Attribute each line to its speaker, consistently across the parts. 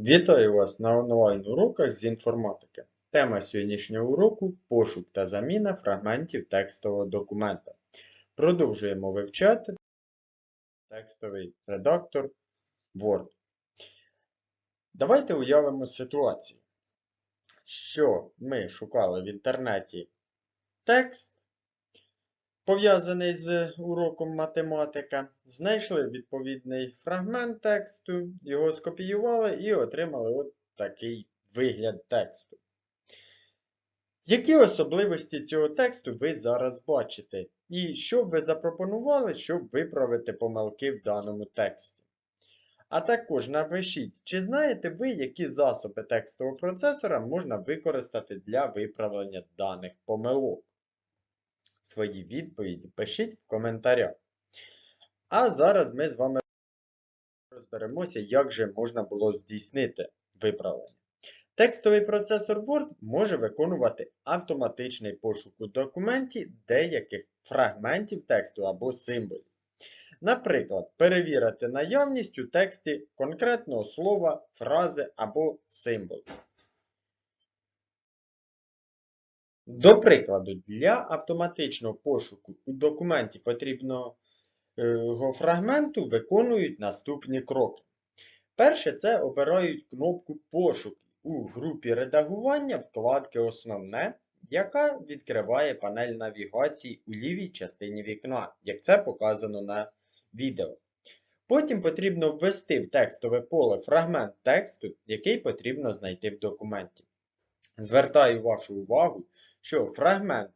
Speaker 1: Вітаю вас на онлайн-уроках з інформатики. Тема сьогоднішнього уроку пошук та заміна фрагментів текстового документа. Продовжуємо вивчати текстовий редактор Word. Давайте уявимо ситуацію, що ми шукали в інтернеті текст, пов'язаний з уроком математика, знайшли відповідний фрагмент тексту, його скопіювали і отримали от такий вигляд тексту. Які особливості цього тексту ви зараз бачите? І що б ви запропонували, щоб виправити помилки в даному тексті? А також напишіть, чи знаєте ви, які засоби текстового процесора можна використати для виправлення даних помилок? Свої відповіді пишіть в коментарях. А зараз ми з вами розберемося, як же можна було здійснити виправлення. Текстовий процесор Word може виконувати автоматичний пошук у документі деяких фрагментів тексту або символів. Наприклад, перевірити наявність у тексті конкретного слова, фрази або символу. До прикладу, для автоматичного пошуку у документі потрібного е, фрагменту виконують наступні кроки. Перше, це обирають кнопку Пошук у групі редагування вкладки Основне, яка відкриває панель навігації у лівій частині вікна, як це показано на відео. Потім потрібно ввести в текстове поле фрагмент тексту, який потрібно знайти в документі. Звертаю вашу увагу, що фрагмент,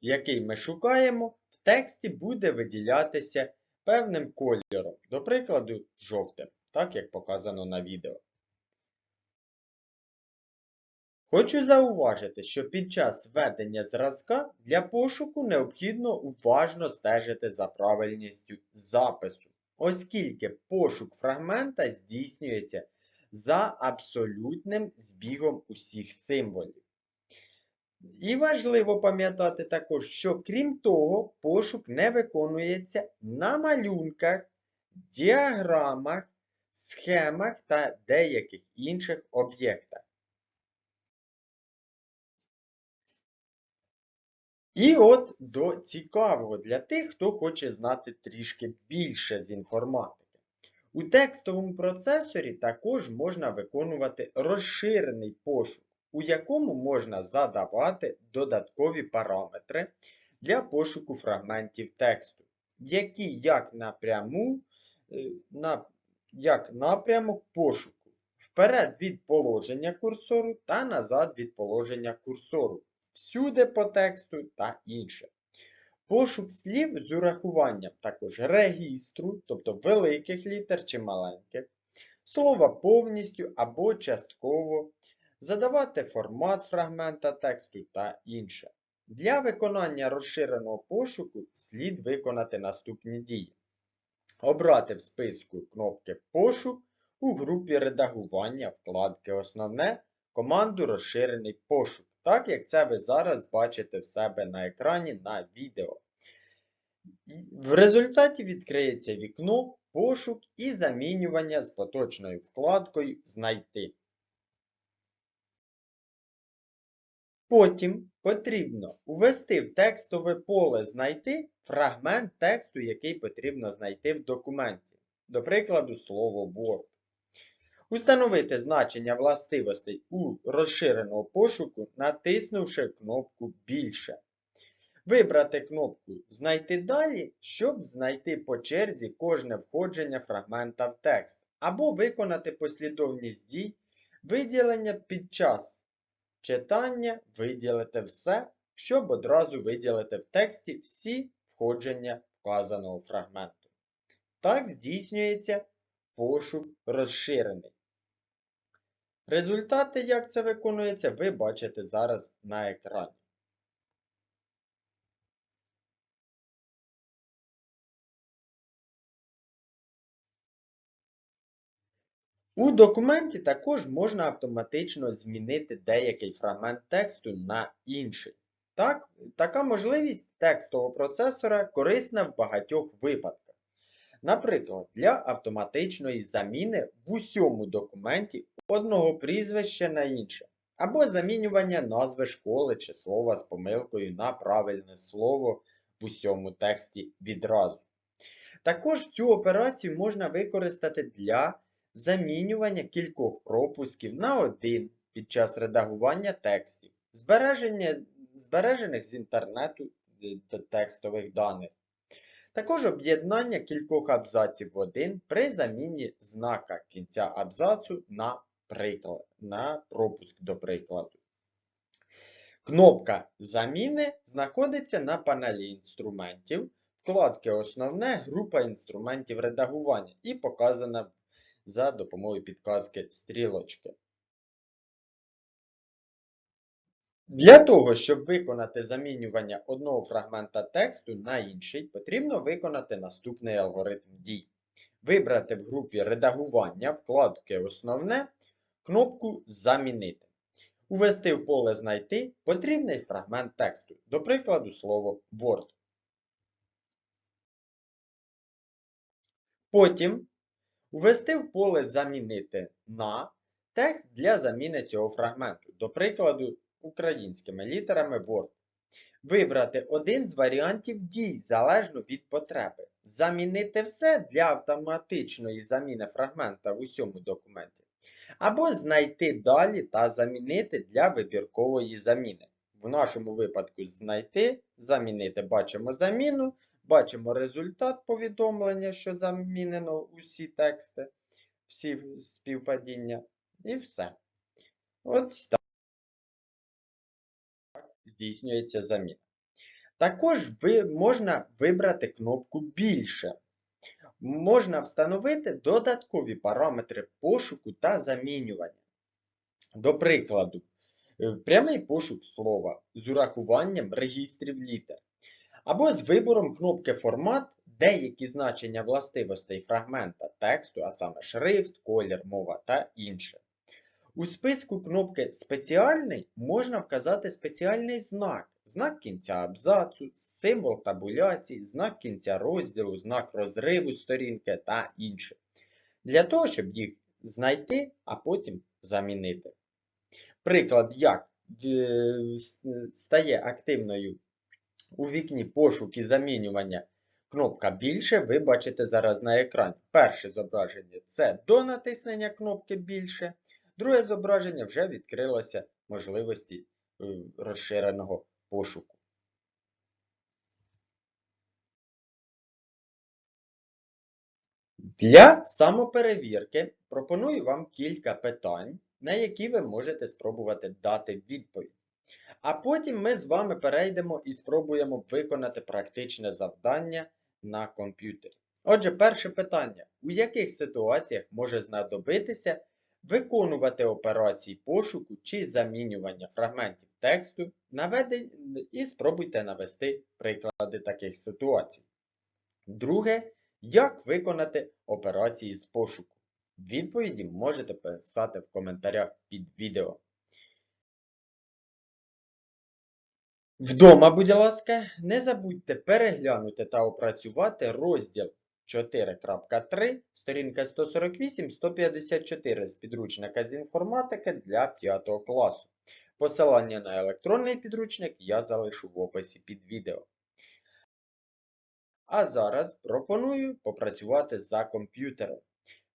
Speaker 1: який ми шукаємо, в тексті буде виділятися певним кольором, до прикладу, жовтим, так як показано на відео. Хочу зауважити, що під час введення зразка для пошуку необхідно уважно стежити за правильністю запису, оскільки пошук фрагмента здійснюється за абсолютним збігом усіх символів. І важливо пам'ятати також, що крім того, пошук не виконується на малюнках, діаграмах, схемах та деяких інших об'єктах. І от до цікавого для тих, хто хоче знати трішки більше з інформатики. У текстовому процесорі також можна виконувати розширений пошук, у якому можна задавати додаткові параметри для пошуку фрагментів тексту, які як напряму, е, на, як напрямок пошуку вперед від положення курсору та назад від положення курсору, всюди по тексту та інше. Пошук слів з урахуванням також регістру, тобто великих літер чи маленьких, слова повністю або частково, задавати формат фрагмента тексту та інше. Для виконання розширеного пошуку слід виконати наступні дії. Обрати в списку кнопки Пошук у групі редагування вкладки Основне команду Розширений пошук, так як це ви зараз бачите в себе на екрані на відео. В результаті відкриється вікно Пошук і замінювання з поточною вкладкою Знайти. Потім потрібно ввести в текстове поле Знайти фрагмент тексту, який потрібно знайти в документі, до прикладу, слово Word. Установити значення властивостей у розширеного пошуку, натиснувши кнопку Більше. Вибрати кнопку Знайти далі, щоб знайти по черзі кожне входження фрагмента в текст, або виконати послідовність дій виділення під час читання виділити все, щоб одразу виділити в тексті всі входження вказаного фрагменту. Так здійснюється пошук розширений. Результати, як це виконується, ви бачите зараз на екрані. У документі також можна автоматично змінити деякий фрагмент тексту на інший. Так, така можливість текстового процесора корисна в багатьох випадках. Наприклад, для автоматичної заміни в усьому документі одного прізвища на інше, або замінювання назви школи чи слова з помилкою на правильне слово в усьому тексті відразу. Також цю операцію можна використати для замінювання кількох пропусків на один під час редагування текстів, збереження, збережених з інтернету е, текстових даних. Також об'єднання кількох абзаців в один при заміні знака кінця абзацу на, приклад, на пропуск до прикладу. Кнопка заміни знаходиться на панелі інструментів, вкладки Основне, група інструментів редагування і показана за допомогою підказки стрілочки. Для того, щоб виконати замінювання одного фрагмента тексту на інший, потрібно виконати наступний алгоритм дій. Вибрати в групі редагування вкладки Основне кнопку Замінити. Увести в поле Знайти потрібний фрагмент тексту, до прикладу слово Word. Потім Увести в поле Замінити на текст для заміни цього фрагменту, до прикладу, українськими літерами Word. Вибрати один з варіантів дій залежно від потреби. Замінити все для автоматичної заміни фрагмента в усьому документі. Або знайти далі та замінити для вибіркової заміни. В нашому випадку знайти, замінити бачимо заміну, Бачимо результат повідомлення, що замінено усі тексти, всі співпадіння, і все. От так здійснюється заміна. Також ви, можна вибрати кнопку Більше. Можна встановити додаткові параметри пошуку та замінювання. До прикладу, е, прямий пошук слова з урахуванням регістрів літер або з вибором кнопки Формат деякі значення властивостей фрагмента тексту, а саме шрифт, колір, мова та інше. У списку кнопки Спеціальний можна вказати спеціальний знак, знак кінця абзацу, символ табуляції, знак кінця розділу, знак розриву сторінки та інше. Для того, щоб їх знайти, а потім замінити. Приклад, як е, стає активною у вікні пошук і замінювання кнопка більше ви бачите зараз на екрані. Перше зображення це до натиснення кнопки більше. Друге зображення вже відкрилося можливості е, розширеного пошуку. Для самоперевірки пропоную вам кілька питань, на які ви можете спробувати дати відповідь. А потім ми з вами перейдемо і спробуємо виконати практичне завдання на комп'ютері. Отже, перше питання: у яких ситуаціях може знадобитися виконувати операції пошуку чи замінювання фрагментів тексту, і спробуйте навести приклади таких ситуацій. Друге, як виконати операції з пошуку. Відповіді можете писати в коментарях під відео. Вдома, будь ласка, не забудьте переглянути та опрацювати розділ 4.3, сторінка 148-154 з підручника з інформатики для 5 класу. Посилання на електронний підручник я залишу в описі під відео. А зараз пропоную попрацювати за комп'ютером.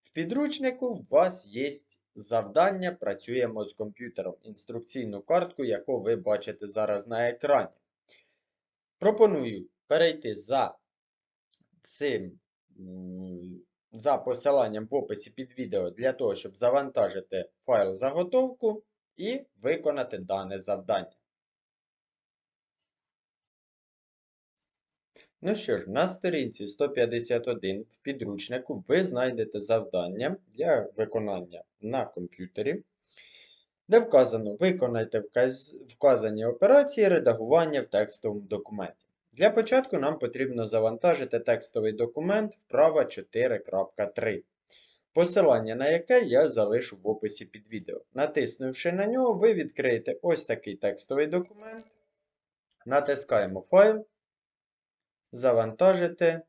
Speaker 1: В підручнику у вас є Завдання працюємо з комп'ютером. Інструкційну картку, яку ви бачите зараз на екрані. Пропоную перейти за цим за посиланням в описі під відео для того, щоб завантажити файл заготовку і виконати дане завдання. Ну що ж, на сторінці 151 в підручнику ви знайдете завдання для виконання на комп'ютері, де вказано виконайте вказані операції редагування в текстовому документі. Для початку нам потрібно завантажити текстовий документ вправа 4.3, посилання на яке я залишу в описі під відео. Натиснувши на нього, ви відкриєте ось такий текстовий документ, натискаємо файл завантажити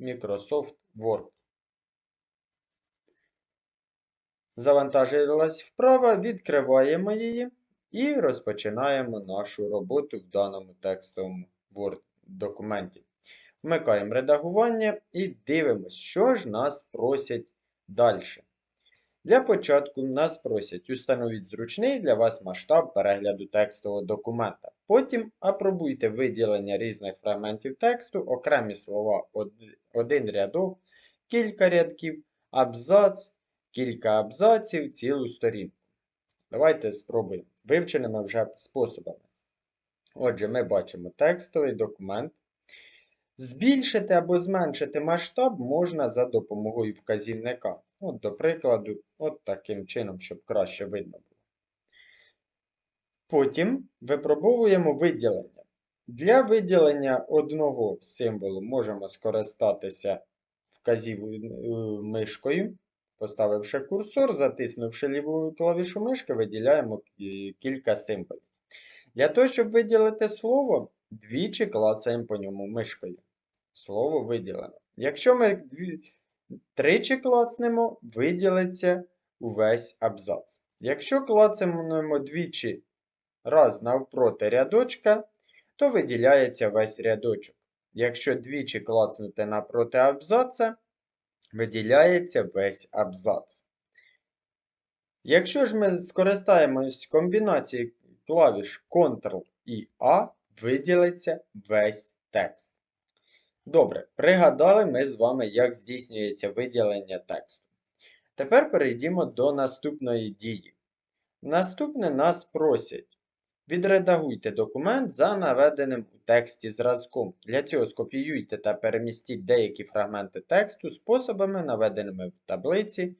Speaker 1: Microsoft Word. Завантажилась вправа, відкриваємо її і розпочинаємо нашу роботу в даному текстовому Word документі. Вмикаємо редагування і дивимося, що ж нас просять далі. Для початку нас просять установіть зручний для вас масштаб перегляду текстового документа. Потім апробуйте виділення різних фрагментів тексту, окремі слова, один рядок, кілька рядків, абзац, кілька абзаців, цілу сторінку. Давайте спробуємо вивченими вже способами. Отже, ми бачимо текстовий документ. Збільшити або зменшити масштаб можна за допомогою вказівника. От, До прикладу, от таким чином, щоб краще видно було. Потім випробовуємо виділення. Для виділення одного символу можемо скористатися вказівною мишкою. Поставивши курсор, затиснувши ліву клавішу мишки, виділяємо кілька символів. Для того, щоб виділити слово, двічі клацаємо по ньому мишкою. Слово виділено. Якщо ми дві... тричі клацнемо, виділиться увесь абзац. Якщо клацаємо двічі раз навпроти рядочка, то виділяється весь рядочок. Якщо двічі клацнути напроти абзаца, виділяється весь абзац. Якщо ж ми скористаємось комбінацією клавіш Ctrl і A, виділиться весь текст. Добре, пригадали ми з вами, як здійснюється виділення тексту. Тепер перейдімо до наступної дії. Наступне нас просять. Відредагуйте документ за наведеним у тексті зразком. Для цього скопіюйте та перемістіть деякі фрагменти тексту способами, наведеними в таблиці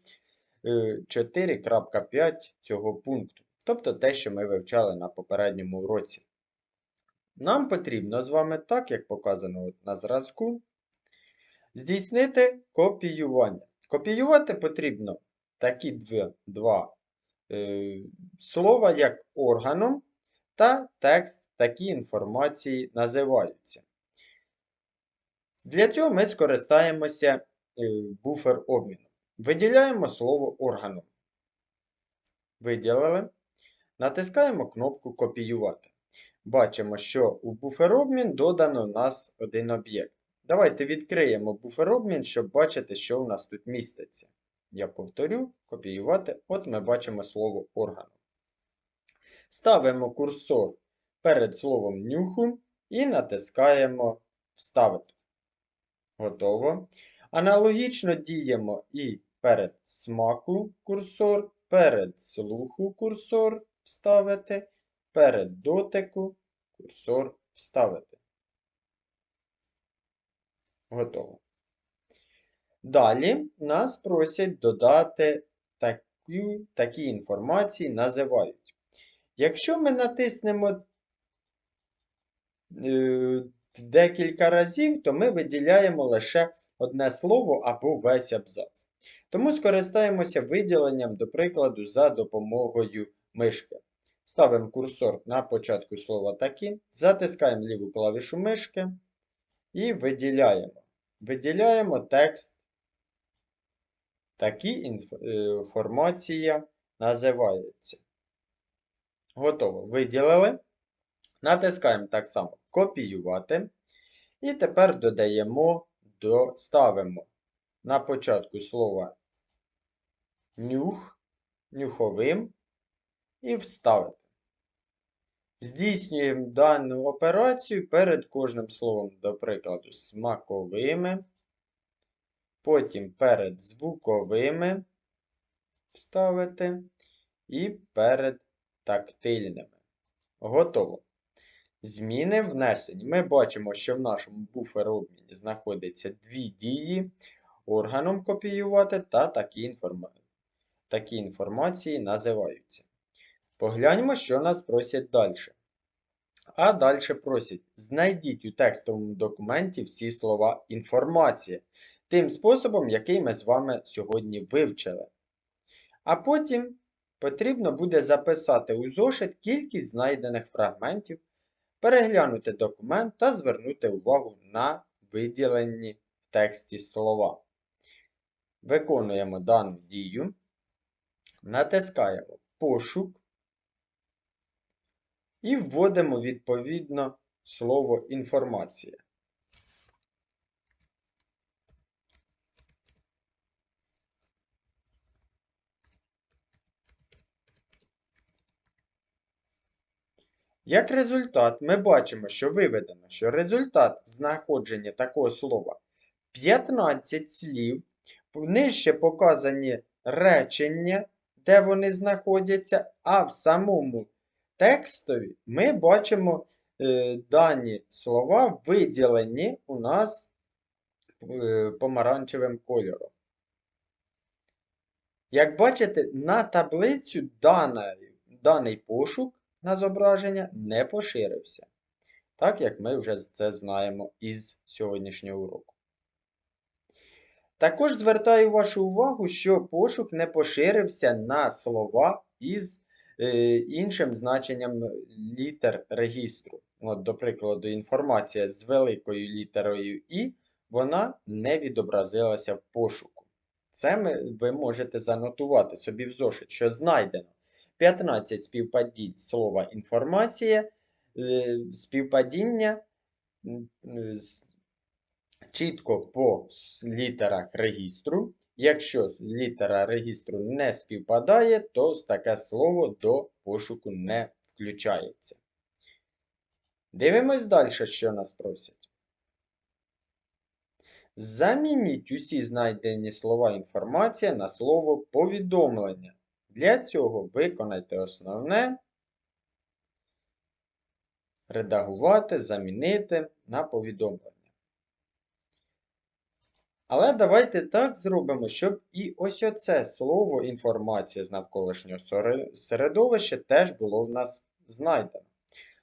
Speaker 1: 4.5 е, цього пункту. Тобто те, що ми вивчали на попередньому уроці. Нам потрібно з вами, так як показано на зразку, здійснити копіювання. Копіювати потрібно такі два, два е, слова, як органом та текст такі інформації називаються. Для цього ми скористаємося е, буфер обміну. Виділяємо слово органом. Виділили. Натискаємо кнопку Копіювати. Бачимо, що у буферобмін додано у нас один об'єкт. Давайте відкриємо буферобмін, щоб бачити, що у нас тут міститься. Я повторю, копіювати. От ми бачимо слово органу. Ставимо курсор перед словом нюху і натискаємо Вставити. Готово. Аналогічно діємо і перед смаку курсор, перед слуху курсор вставити перед дотику курсор вставити. Готово. Далі нас просять додати такі, такі інформації, називають. Якщо ми натиснемо е, декілька разів, то ми виділяємо лише одне слово або весь абзац. Тому скористаємося виділенням, до прикладу, за допомогою мишки. Ставимо курсор на початку слова такі, затискаємо ліву клавішу мишки і виділяємо. Виділяємо текст. Такі інформація називається. Готово. Виділили. Натискаємо так само копіювати. І тепер додаємо, ставимо на початку слова нюх, нюховим і вставити. Здійснюємо дану операцію перед кожним словом, до прикладу, смаковими, потім перед звуковими вставити і перед тактильними. Готово. Зміни внесені. Ми бачимо, що в нашому буфер-обміні знаходиться дві дії. Органом копіювати та такі, інформ... такі інформації називаються. Погляньмо, що нас просять далі. А далі просять: знайдіть у текстовому документі всі слова інформація, тим способом, який ми з вами сьогодні вивчили. А потім потрібно буде записати у зошит кількість знайдених фрагментів, переглянути документ та звернути увагу на виділені в тексті слова. виконуємо дану дію, натискаємо пошук і вводимо відповідно слово інформація. Як результат, ми бачимо, що виведено, що результат знаходження такого слова 15 слів, нижче показані речення, де вони знаходяться, а в самому текстові ми бачимо е, дані слова виділені у нас е, помаранчевим кольором. Як бачите, на таблицю даний, даний пошук на зображення не поширився. Так як ми вже це знаємо із сьогоднішнього уроку. Також звертаю вашу увагу, що пошук не поширився на слова із іншим значенням літер регістру. От, До прикладу, інформація з великою літерою І, вона не відобразилася в пошуку. Це ми, ви можете занотувати собі в зошит, що знайдено 15 співпадінь слова інформація, е, співпадіння чітко по літерах регістру. Якщо літера регістру не співпадає, то таке слово до пошуку не включається. Дивимось далі, що нас просять. Замініть усі знайдені слова інформація на слово повідомлення. Для цього виконайте основне, редагувати, замінити на повідомлення. Але давайте так зробимо, щоб і ось оце слово інформація з навколишнього середовища теж було в нас знайдено.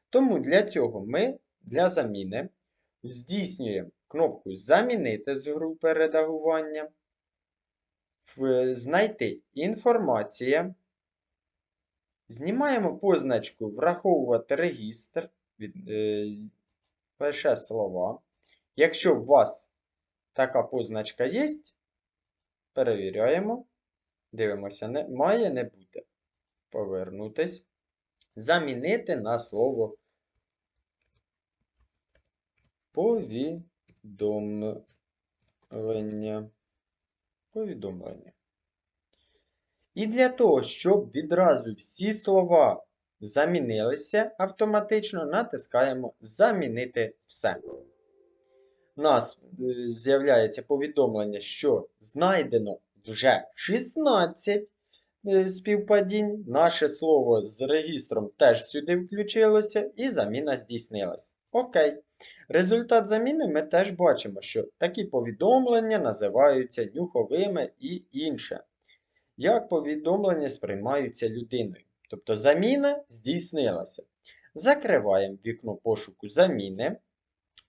Speaker 1: Тому для цього ми для заміни здійснюємо кнопку Замінити з групи редагування, знайти інформація. Знімаємо позначку Враховувати регістр, е, лише слова. Якщо у вас Така позначка є. Перевіряємо. Дивимося, не, має не бути. Повернутись. Замінити на слово повідомлення. Повідомлення. І для того, щоб відразу всі слова замінилися автоматично, натискаємо Замінити все нас е, з'являється повідомлення, що знайдено вже 16 е, співпадінь. Наше слово з регістром теж сюди включилося, і заміна здійснилась. Окей. Результат заміни ми теж бачимо, що такі повідомлення називаються нюховими і інше. Як повідомлення сприймаються людиною. Тобто заміна здійснилася. Закриваємо вікно пошуку заміни.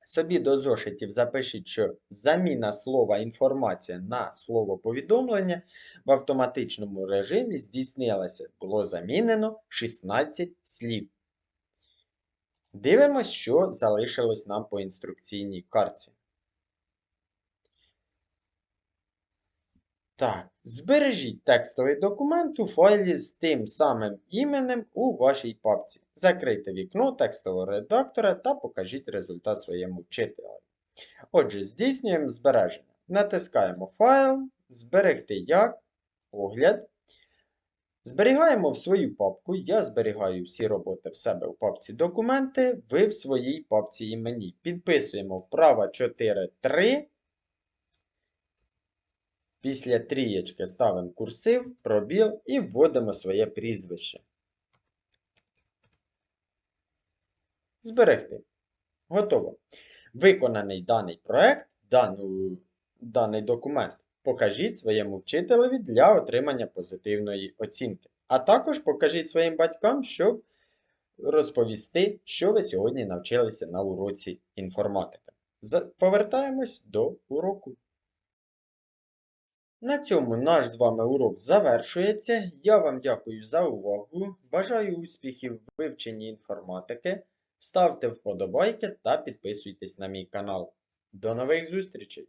Speaker 1: Собі до зошитів запишіть, що заміна слова інформація на слово повідомлення в автоматичному режимі здійснилася. Було замінено 16 слів. Дивимось, що залишилось нам по інструкційній картці. Так, збережіть текстовий документ у файлі з тим самим іменем у вашій папці. Закрийте вікно текстового редактора та покажіть результат своєму вчителю. Отже, здійснюємо збереження. Натискаємо Файл, Зберегти як, Огляд. Зберігаємо в свою папку. Я зберігаю всі роботи в себе в папці Документи, ви в своїй папці імені. Підписуємо вправо 4.3. Після трієчки ставимо курсив, пробіл і вводимо своє прізвище. Зберегти. Готово. Виконаний даний проект, дану, даний документ покажіть своєму вчителеві для отримання позитивної оцінки. А також покажіть своїм батькам, щоб розповісти, що ви сьогодні навчилися на уроці інформатики. Повертаємось до уроку. На цьому наш з вами урок завершується. Я вам дякую за увагу. Бажаю успіхів в вивченні інформатики. Ставте вподобайки та підписуйтесь на мій канал. До нових зустрічей!